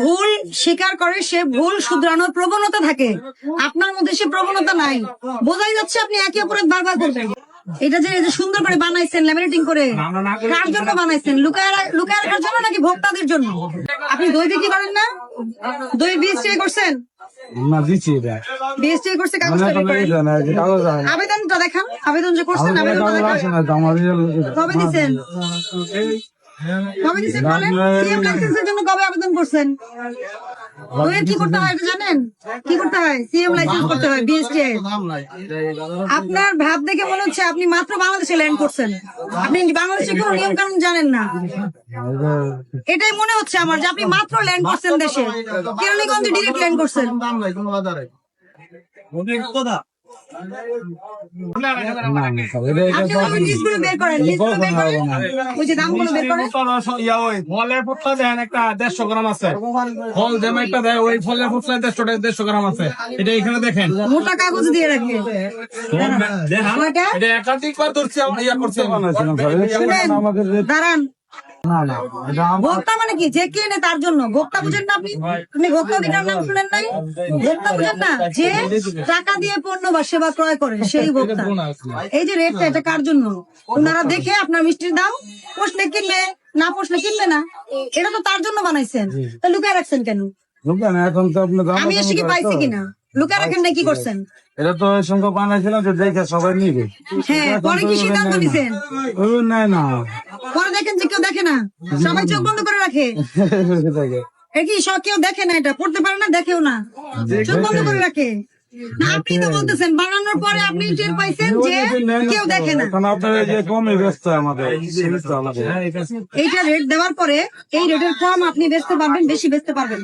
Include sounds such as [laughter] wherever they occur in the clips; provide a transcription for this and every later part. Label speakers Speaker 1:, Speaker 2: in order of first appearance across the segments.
Speaker 1: ভুল স্বীকার করে সে ভুল শুধরানোর প্রবণতা থাকে। আপনার মধ্যে সে প্রবণতা নাই। বোঝাই যাচ্ছে আপনি একে অপরের বারবার করবেন এটা যে সুন্দর করে বানাইছেন ল্যামিনেটিং করে। কার জন্য বানাইছেন? লুকায় লুকায় রাখার জন্য নাকি ভোক্তাদের জন্য? আপনি দই বিক্রি করেন না? দই বিএসটি করছেন?
Speaker 2: না দিচ্ছি এটা।
Speaker 1: বিএসটি করছে কাগজ
Speaker 2: মানে।
Speaker 1: আবেদনটা দেখান। আবেদন যে করছেন আবেদনটা দেখান। কবে দিছেন? কবে দিছেন বলেন? সিএম লাইসেন্সের জন্য কবে আবেদন করছেন? ওই কি করতে হয় এটা জানেন? কি করতে হয়? সিএম লাইসেন্স করতে হয় বিএসটি আপনার ভাব দেখে মনে হচ্ছে আপনি মাত্র বাংলাদেশে ল্যান্ড করছেন। আপনি বাংলাদেশের কোনো নিয়ম কানুন জানেন না। এটাই মনে হচ্ছে আমার যে আপনি মাত্র ল্যান্ড করছেন দেশে। কেরানীগঞ্জে ডিরেক্ট ল্যান্ড করছেন।
Speaker 3: দেড়শো গ্রাম আছে। ফল যেমন একটা দেয় ওই ফলের ফুটলা দেড়শো দেড়শো গ্রাম আছে। এটা এখানে দেখেন।
Speaker 1: মোটা কাগজ দিয়ে রাখে।
Speaker 3: একাধিকবার ধরছি ইয়া করছি
Speaker 1: দাঁড়ান। ভোক্তা মানে কি? যে কেনে তার জন্য? ভোক্তা বুঝেন না আপনি? আপনি ভোক্তা অধিকার নাম শুনেন নাই? ভোক্তা বুঝেন না? যে টাকা দিয়ে পণ্য বা সেবা ক্রয় করে সেই ভোক্তা। এই যে রেটটা এটা কার জন্য? ওনারা দেখে আপনার মিষ্টির দাম পোষলে কিনবে না পোষলে কিনবে না। এটা তো তার জন্য বানাইছেন। তা লুকায় রাখছেন কেন?
Speaker 2: দোকানে এখন তো
Speaker 1: আমি এসে কি পাইছি কিনা? লুকায় রাখেন না কি করছেন?
Speaker 2: এটা তো ওই সঙ্গে বানাইছিলাম যে দেখে সবাই নিবে।
Speaker 1: হ্যাঁ পরে কি সিদ্ধান্ত নিছেন?
Speaker 2: ও না না।
Speaker 1: পরে দেখেন যে কেউ দেখে না। সবাই চোখ বন্ধ করে রাখে। [laughs]
Speaker 2: দেখে।
Speaker 1: এ কি সব কেউ দেখে না এটা? পড়তে পারে না দেখেও না। চোখ বন্ধ করে রাখে। আপনি তো বলতেছেন বানানোর পরে আপনি টের পাইছেন যে কেউ দেখে না।
Speaker 2: এখন আপনার যে কমে ব্যস্ত আমাদের সেটা তো আলাদা।
Speaker 1: এইটা রেট দেওয়ার পরে এই রেটের কম আপনি বেচতে পারবেন বেশি বেচতে পারবেন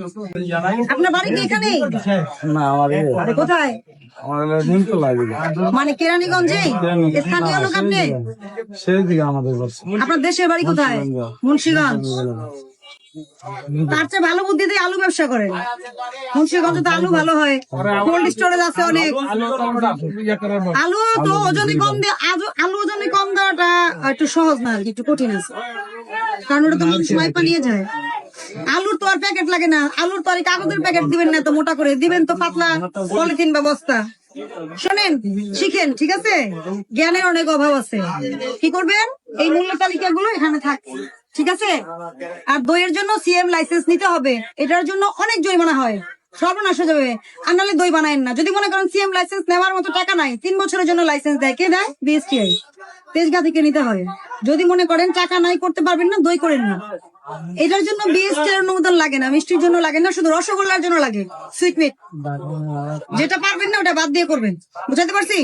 Speaker 1: আপনার বাড়ি কি এখানেই?
Speaker 2: না আমার
Speaker 1: কোথায়?
Speaker 2: আমার নিমতো লাগে
Speaker 1: মানে কেরানীগঞ্জে? স্থানীয় লোক আপনি?
Speaker 2: সেই দিকে আমাদের
Speaker 1: আপনার দেশের বাড়ি কোথায়? মুন্সিগঞ্জ। তার চেয়ে ভালো বুদ্ধি দিয়ে আলু ব্যবসা করেন মুন্সিগঞ্জে তো আলু ভালো হয়। কোল্ড স্টোরেজ আছে অনেক। আলু তো ওজনে কম দিয়ে আলু- ওজনে কম দেওয়াটা একটু সহজ না আর একটু কঠিন আছে। কারণ ওটা তো মাইপা নিয়ে যায়। আলুর তো আর প্যাকেট লাগে না। আলুর তো আর কাগজের প্যাকেট দিবেন না তো মোটা করে। দিবেন তো পাতলা পলিথিন বা বস্তা শোনেন, শিখেন, ঠিক আছে? জ্ঞানের অনেক অভাব আছে। কি করবেন? এই মূল্য তালিকাগুলো এখানে থাক ঠিক আছে? আর দইয়ের জন্য সিএম লাইসেন্স নিতে হবে। এটার জন্য অনেক জরিমানা হয়। সর্বনাশ হয়ে যাবে। আর নাহলে দই বানায়েন না। যদি মনে করেন সিএম লাইসেন্স নেওয়ার মতো টাকা নাই তিন বছরের জন্য লাইসেন্স দেয়। কে দেয়? বিএসটিআই তেজগা থেকে নিতে হয়। যদি মনে করেন টাকা নাই করতে পারবেন না দই করেন না। এটার জন্য বিএসটি অনুমোদন লাগে না মিষ্টির জন্য লাগে না শুধু রসগোল্লার জন্য লাগে। সুইটমিট যেটা পারবেন না ওটা বাদ দিয়ে করবেন। বুঝাতে পারছি?